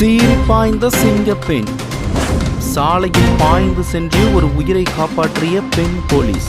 சீறி பாய்ந்த சிங்கப்பெண் சாலையில் பாய்ந்து சென்று ஒரு உயிரை காப்பாற்றிய பெண் போலீஸ்.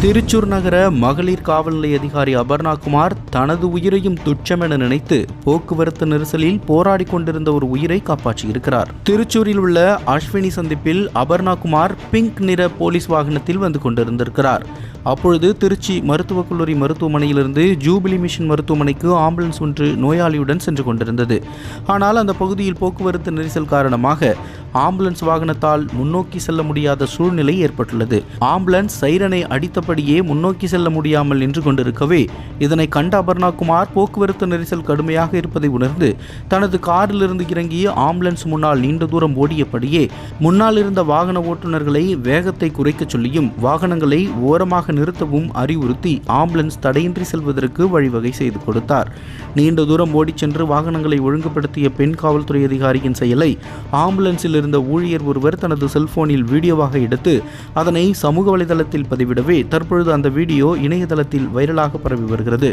திருச்சூர் நகர மகளிர் காவல் நிலைய அதிகாரி அபர்ணா குமார் தனது உயிரையும் துச்சமென நினைத்து போக்குவரத்து நெரிசலில் போராடி கொண்டிருந்த ஒரு உயிரை காப்பாற்றியிருக்கிறார். திருச்சூரில் உள்ள அஸ்வினி சந்திப்பில் அபர்ணா குமார் பிங்க் நிற போலீஸ் வாகனத்தில் வந்து கொண்டிருந்திருக்கிறார். அப்பொழுது திருச்சி மருத்துவக் கல்லூரி மருத்துவமனையிலிருந்து ஜூபிலி மிஷன் மருத்துவமனைக்கு ஆம்புலன்ஸ் ஒன்று நோயாளியுடன் சென்று கொண்டிருந்தது. ஆனால் அந்த பகுதியில் போக்குவரத்து நெரிசல் காரணமாக ஆம்புலன்ஸ் வாகனத்தால் முன்னோக்கி செல்ல முடியாத சூழ்நிலை ஏற்பட்டுள்ளது. ஆம்புலன்ஸ் சைரனை அடித்தபடியே முன்னோக்கி செல்ல முடியாமல் நின்று கொண்டிருக்கவே இதனை கண்ட அபர்ணாகுமார் போக்குவரத்து நெரிசல் கடுமையாக இருப்பதை உணர்ந்து தனது காரிலிருந்து இறங்கி ஆம்புலன்ஸ் முன்னால் நீண்ட தூரம் ஓடியபடியே முன்னால் இருந்த வாகன ஓட்டுநர்களை வேகத்தை குறைக்கச் சொல்லியும் வாகனங்களை ஓரமாக நிறுத்தவும் அறிவுறுத்தி ஆம்புலன்ஸ் தடையின்றி செல்வதற்கு வழிவகை செய்து கொடுத்தார். நீண்ட தூரம் ஓடிச் சென்று வாகனங்களை ஒழுங்குபடுத்திய பெண் காவல்துறை அதிகாரியின் செயலை ஆம்புலன்ஸில் இருந்த ஊழியர் ஒருவர் தனது செல்போனில் வீடியோவாக எடுத்து அதனை சமூக வலைதளத்தில் பதிவிடவே தற்பொழுது அந்த வீடியோ இணையதளத்தில் வைரலாக பரவி வருகிறது.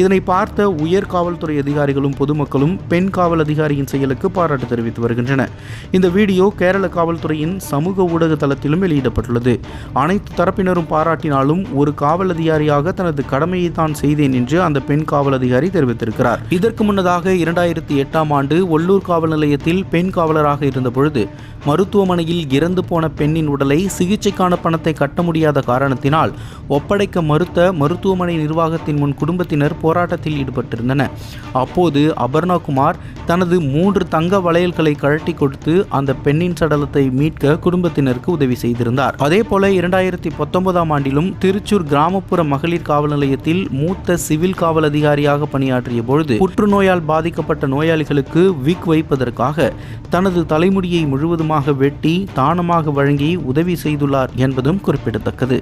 இதனை பார்த்த உயர் காவல்துறை அதிகாரிகளும் பொதுமக்களும் பெண் காவல் அதிகாரியின் செயலுக்கு பாராட்டு தெரிவித்து வருகின்றனர் இந்த வீடியோ கேரள காவல்துறையின் சமூக ஊடக தளத்திலும் வெளியிடப்பட்டுள்ளது. அனைத்து தரப்பினரும் பாராட்டினாலும் ஒரு காவல் அதிகாரியாக தனது கடமையை தான் செய்தேன் என்று அந்த பெண் காவல் அதிகாரி தெரிவித்திருக்கிறார். இதற்கு முன்னதாக இரண்டாயிரத்தி எட்டாம் ஆண்டு ஒல்லூர் காவல் நிலையத்தில் பெண் காவலராக இருந்த பொழுது மருத்துவமனையில் இறந்து போன பெண்ணின் உடலை சிகிச்சைக்கான பணத்தை கட்ட முடியாத காரணத்தினால் ஒப்படைக்க மறுத்த மருத்துவமனை நிர்வாகத்தின் முன் குடும்பத்தினர் போராட்டத்தில் ஈடுபட்டிருந்தனர். அப்போது அபர்ணா குமார் தனது மூன்று தங்க வளையல்களை கழட்டி கொடுத்து அந்த பெண்ணின் சடலத்தை மீட்க குடும்பத்தினருக்கு உதவி செய்திருந்தார். அதே போல இரண்டாயிரத்தி பத்தொன்பதாம் ஆண்டிலும் திருச்சூர் கிராமப்புற மகளிர் காவல் நிலையத்தில் மூத்த சிவில் காவல் அதிகாரியாக பணியாற்றிய பொழுது புற்றுநோயால் பாதிக்கப்பட்ட நோயாளிகளுக்கு விக் வைப்பதற்காக தனது தலைமுடியை முழுவதுமாக வெட்டி தானமாக வழங்கி உதவி செய்துள்ளார் என்பதும் குறிப்பிடத்தக்கது.